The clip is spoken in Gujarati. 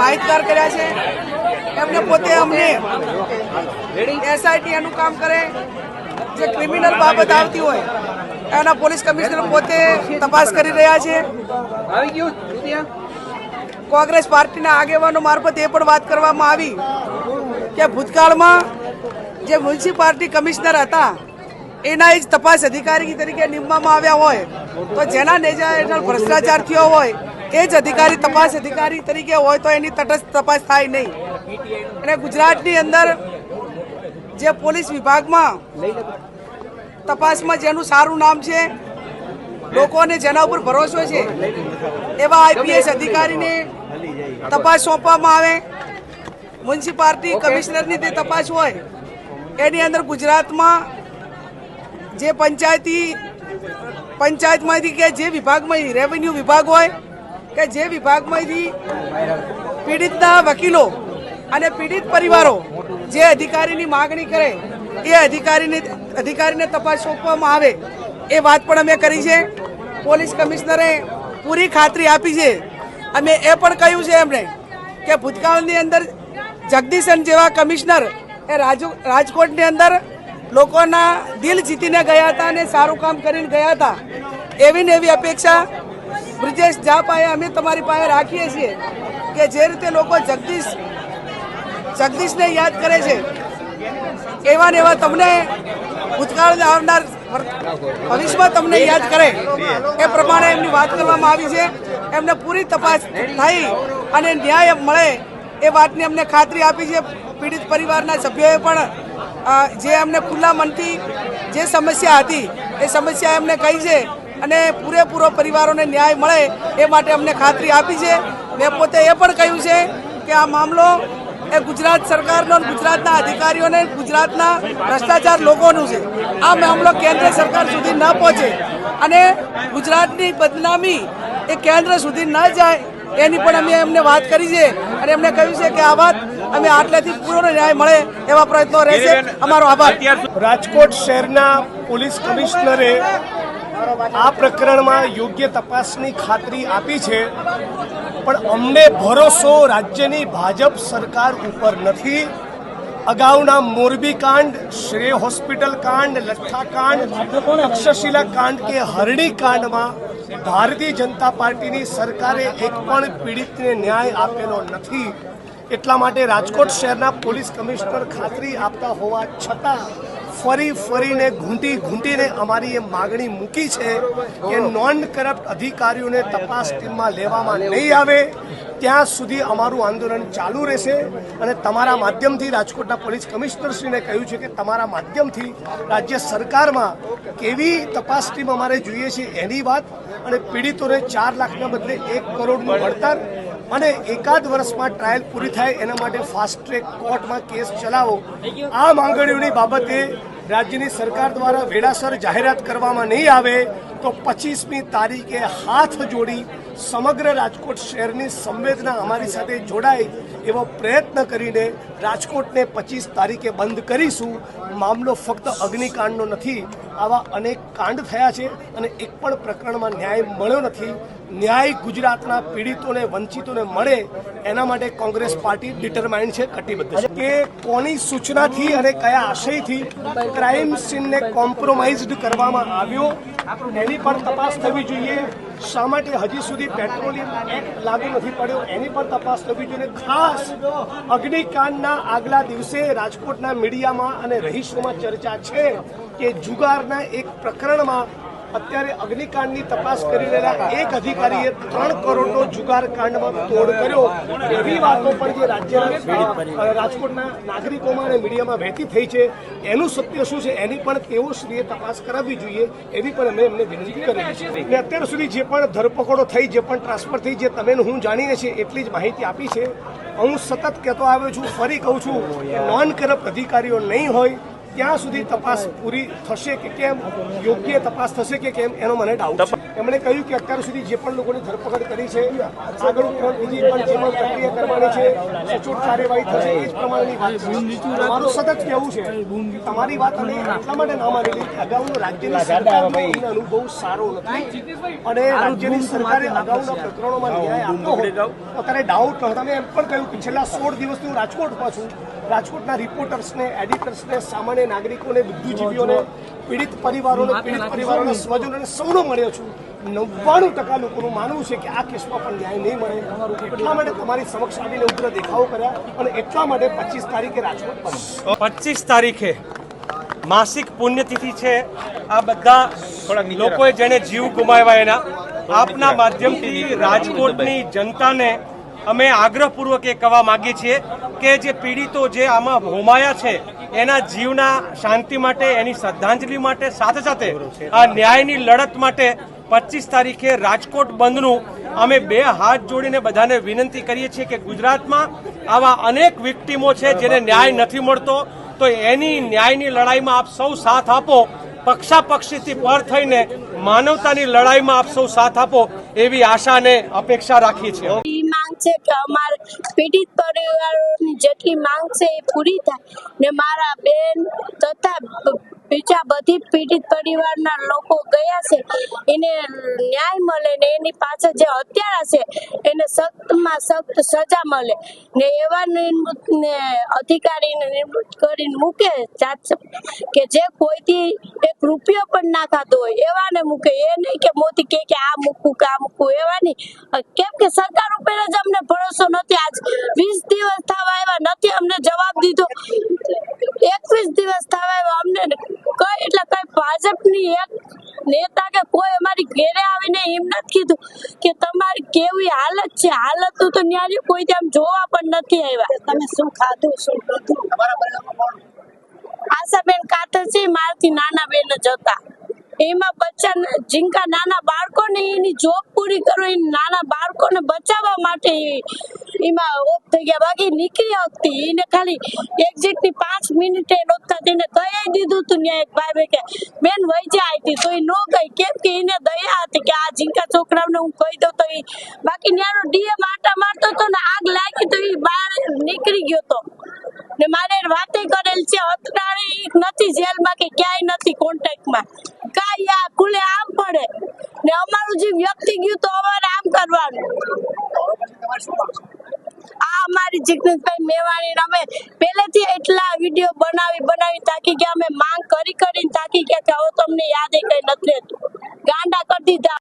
માહિતગાર કર્યા છે. એમને પોતે અમને એસઆઈટી એનું કામ કરે. જે ક્રિમિનલ બાબત આવતી હોય એના પોલીસ કમિશનર પોતે તપાસ કરી રહ્યા છે. આવી ગયું કોંગ્રેસ પાર્ટીના આગેવાનો મારફત એ પણ વાત કરવામાં આવી કે ભૂતકાળમાં જે મ્યુનિસિપાલિટી કમિશનર હતા એના જ તપાસ અધિકારી તરીકે નિમવામાં આવ્યા હોય. તો જેના નેજા હેઠળ ભ્રષ્ટાચાર થયો હોય એ જ અધિકારી, તપાસ અધિકારી તરીકે હોય તો એની તટસ્થ તપાસ થાય નહીં. અને ગુજરાતની અંદર જે પોલીસ વિભાગમાં તપાસમાં જેનું સારું નામ છે, લોકોને જેના ઉપર ભરોસો છે, એવા આઈપીએસ અધિકારીને તપાસ સોંપવામાં આવે. મ્યુનિસિપાલિટી કમિશનરની તે તપાસ હોય, એની અંદર ગુજરાતમાં જે પંચાયતી, પંચાયતમાંથી કે જે વિભાગમાં રેવન્યુ વિભાગ હોય કે જે વિભાગમાંથી પીડિતના વકીલો અને પીડિત પરિવારો જે અધિકારીની માગણી કરે, એ અધિકારીની, અધિકારીને તપાસ સોંપવામાં આવે, એ વાત પણ અમે કરી છે. પોલીસ કમિશનરે પૂરી ખાતરી આપી છે. અમે એ પણ કહ્યું છે એમણે કે ભૂતકાળની અંદર જગદીશન જેવા કમિશનર એ રાજુ, રાજકોટની અંદર લોકોના દિલ જીતીને ગયા હતા અને સારું કામ કરીને ગયા હતા. એવી ને એવી અપેક્ષા બ્રિજેશ જા પાસે અમે તમારી પાસે રાખીએ છીએ કે જે રીતે લોકો જગદીશ, જગદીશને યાદ કરે છે એવા ને એવા તમને ભૂતકાળ આવનાર ભવિષ્યમાં તમને યાદ કરે એ પ્રમાણે એમની વાત કરવામાં આવી છે. એમને પૂરી તપાસ થઈ અને ન્યાય મળે એ વાતની અમને ખાતરી આપી છે. પીડિત પરિવારના સભ્યોએ પણ જે એમને ખુલ્લા મનથી જે સમસ્યા હતી, એ સમસ્યા એમને કહી છે. અને પૂરેપૂરો પરિવારોને ન્યાય મળે એ માટે અમને ખાતરી આપી છે. મેં પોતે એ પણ કહ્યું છે કે આ મામલો એ ગુજરાત સરકારનો ગુજરાતના અધિકારીઓને ગુજરાતના ભ્રષ્ટાચાર લોકોનું છે. આ મામલો કેન્દ્ર સરકાર સુધી ન પહોંચે અને ગુજરાતની બદનામી એ કેન્દ્ર સુધી ન જાય એની પણ અમે એમને વાત કરી છે અને એમને કહ્યું છે કે આ વાત અમે આટલેથી પૂરો ન્યાય મળે એવા પ્રયત્નો રહેશે. અમારો આભાર. રાજકોટ શહેરના પોલીસ કમિશનરે આ પ્રકરણમાં યોગ્ય તપાસની ખાતરી આપી છે, પણ અમને ભરોસો રાજ્યની ભાજપ સરકાર ઉપર નથી. અગાઉના મોરબી કાંડ શ્રેય હોસ્પિટલ કાંડ, લઠ્ઠા કાંડ તક્ષશિલા કાંડ કે હરણી કાંડમાં ભારતીય જનતા પાર્ટીની સરકારે એક પણ પીડિતને ન્યાય આપેલો નથી. એટલા માટે રાજકોટ શહેરના પોલીસ કમિશનર ખાતરી આપતા હોવા છતાં ફરી ફરીને ઘૂંટી ઘૂંટીને અમારી એ માગણી મૂકી છે કે નોન કરપ્ટ અધિકારીઓને તપાસ ટીમમાં લેવામાં નહીં આવે. ત્યાં સુધી અમારું આંદોલન ચાલુ રહેશે અને તમારા માધ્યમથી રાજકોટના પોલીસ કમિશનરશ્રીને કહ્યું છે કે તમારા માધ્યમથી રાજ્ય સરકારમાં કેવી તપાસ ટીમ અમારે જોઈએ છે એની વાત અને પીડિતોને ચાર લાખના બદલે એક કરોડનું વળતર અને એકાદ વર્ષમાં ટ્રાયલ પૂરી થાય એના માટે ફાસ્ટ ટ્રેક કોર્ટમાં કેસ ચલાવો. આ માંગણીઓની બાબતે રાજ્યની સરકાર દ્વારા વેળાસર જાહેરાત કરવામાં નહીં આવે તો પચીસમી તારીખે હાથ જોડી સમગ્ર રાજકોટ શહેરની સંવેદના અમારી સાથે જોડાય એવો પ્રયત્ન કરીને રાજકોટને પચીસ તારીખે બંધ કરીશું. મામલો ફક્ત અગ્નિકાંડનો નથી, આવા અનેક કાંડ થયા છે અને એક પણ પ્રકરણમાં ન્યાય મળ્યો નથી. ન્યાય ગુજરાતના પીડિતોને, વંચિતોને મળે, એના માટે કોંગ્રેસ પાર્ટી ડિટરમાઇન્ડ છે, કટિબદ્ધ છે. કે કોની સૂચનાથી અને કયા આશયથી ક્રાઇમ સીનને કોમ્પ્રોમાઇઝડ કરવામાં આવ્યો, એની પણ તપાસ થવી જોઈએ. શા માટે હજી સુધી પેટ્રોલિયમ એક્ટ લાગુ નથી પડ્યો, એની પણ તપાસ થવી જોઈએ. ખાસ અગ્નિકાંડના આગલા દિવસે રાજકોટના મીડિયામાં અને રહીશોમાં ચર્ચા છે કે જુગારના એક પ્રકરણમાં અત્યારે અગ્નિકાંડની તપાસ કરી રહેલા એક અધિકારીએ ત્રણ કરોડનો જુગાર કાંડમાં તોડ કર્યો. એવી વાતો પણ જે રાજ્યના રાજકોટના નાગરિકોમાં અને મીડિયામાં વહેતી થઈ છે. એનું સત્ય શું છે? એની પણ તેઓ શ્રીએ તપાસ કરાવવી જોઈએ. એવી પણ અમે એમને વિનંતી કરી છે. અત્યાર સુધી જે પણ ધરપકડો થઈ, જે પણ ટ્રાન્સફર થઈ, જે તમે હું જાણીએ છીએ એટલી જ માહિતી આપી છે. હું સતત કહેતો આવ્યો છું, ફરી કહું છું નોન કરપ્ટ અધિકારીઓ નહીં હોય. ત્યાં સુધી તપાસ પૂરી થશે કે કેમ યોગ્ય તપાસ થશે કે કેમ એનો મને ડાઉટ છે. એમણે કહ્યું કે અત્યાર સુધી જે પણ લોકોની ધરપકડ કરી છે આગળ ઉપરાંત બીજી પણ જે પણ પ્રક્રિયા કરવાની છે સચોટ કાર્યવાહી થશે એ જ પ્રમાણેની વાત મારું સતત કહેવું છે કે તમારી વાત અમે એટલા માટે ના માનેલી કે અગાઉનો રાજ્યની સરકારનો અનુભવ સારો નથી. અને રાજ્યની સરકારે અગાઉના પ્રકરણોમાં ન્યાય આપતો હોય તો ડાઉટ તમે એમ પણ કહ્યું કે છેલ્લા સોળ દિવસથી હું રાજકોટમાં છું. રાજકોટના રિપોર્ટર્સને એડિટર્સને સામાન્ય નાગરિકોને બુદ્ધિજીવીઓને પીડિત પરિવારોને પીડિત પરિવારોને સ્વજનોને સૌનો મળ્યો છું. નવ્વાણું ટકા લોકોનું માનવું છે કે આ કેસમાં પણ ન્યાય નહીં મળે. એટલા માટે તમારી સમક્ષ આવીને ઉગ્ર દેખાવો કર્યા અને એટલા માટે પચીસ તારીખે રાજકોટ પચીસ તારીખે માસિક પુણ્યતિથિ છે. આ બધા લોકોએ જેને જીવ ગુમાવ્યા એના. આપના માધ્યમથી રાજકોટની જનતાને અમે આગ્રહપૂર્વક એ કહેવા માંગીએ છીએ કે જે પીડિતો જે આમાં હોમાયા છે, એના જીવના શાંતિ માટે, એની શ્રદ્ધાંજલિ માટે, સાથે સાથે આ ન્યાયની લડત માટે પચીસ તારીખે રાજકોટ બંધનું અમે બે હાથ જોડીને બધાને વિનંતી કરીએ છીએ કે ગુજરાતમાં આવા અનેક વિક્ટીમો છે જેને ન્યાય નથી મળતો, તો એની ન્યાયની લડાઈમાં આપ સૌ સાથ આપો, પક્ષાપક્ષીથી પર થઈને માનવતાની લડાઈમાં આપ સૌ સાથ આપો એવી આશા અને અપેક્ષા રાખીએ છીએ. છે કે અમારે પીડિત પરિવારોની જેટલી માંગ છે એ પૂરી થાય ને મારા બેન તથા બીજા બધી પીડિત પરિવારના લોકો ગયા છે, એને ન્યાય મળે ને એની પાછળ જે હત્યારા છે, એને સખ્તમાં સખ્ત સજા મળે ને એવા નિવૃત્ત ને અધિકારીને નિવૃત્ત કરીને મૂકે જાત કે જે કોઈથી એક રૂપિયો પણ ના ખાતો હોય, એવાને મૂકે. એ નહીં કે કહે કે આ મૂકવું કે આ મૂકવું, એવા નહીં. કેમ કે સરકાર ઉપર જ અમને ભરોસો નથી. આજ વીસ દિવસ થવા આવ્યા નથી અમને જવાબ દીધો. એકવીસ દિવસ થવા આવ્યા. અમને કઈ એટલે કઈ ભાજપની એક નેતા કે કોઈ અમારી ઘેરે આવીને એમ નથી કીધું કે તમારી કેવી હાલત છે. હાલત તો ન્યારી કોઈ ત્યાં જોવા પણ નથી આવ્યા. તમે શું ખાધું શું પીધું? આશાબેન કાતર છે મારથી નાના બેન જ હતા. એમાં બચ્ચા જીંકા નાના બાળકોને એની જોબ પૂરી કરો, એ નાના બાળકોને બચાવવા માટે એમાં ઓફ થઈ ગયા. બાકી નીકળી હતી એને ખાલી એક્ઝેક્ટની પાંચ મિનિટે નહોતા તેને કહી દીધું તું ન્યાય ભાઈ કે, બેન વહી જાય હતી તો એ ન ગઈ કેમ કે એને દયા હતી કે આ જીંકા છોકરાઓને હું કહી દઉં તો એ, બાકી ન્યાનો ડીએમ આટા મારતો હતો ને આગ લાગી તો એ બહાર નીકળી ગયો તો. ને મારે વાતે કરેલ છે, અત્યારે નથી જેલમાં કે ક્યાંય નથી કોન્ટેક્ટમાં આ ખુલે આમ પડે. ને અમારું જે વ્યક્તિ ગયું તો અમારે આમ કરવાનું. આ અમારી જિગ્નેશભાઈ મેવાણી અમે પહેલેથી એટલા વીડિયો બનાવી બનાવી તાકી કે અમે માંગ કરી કરીને તાકી કે હવે તમને યાદ કઈ નથી રહેતું. ગાંડા કરી દીધા.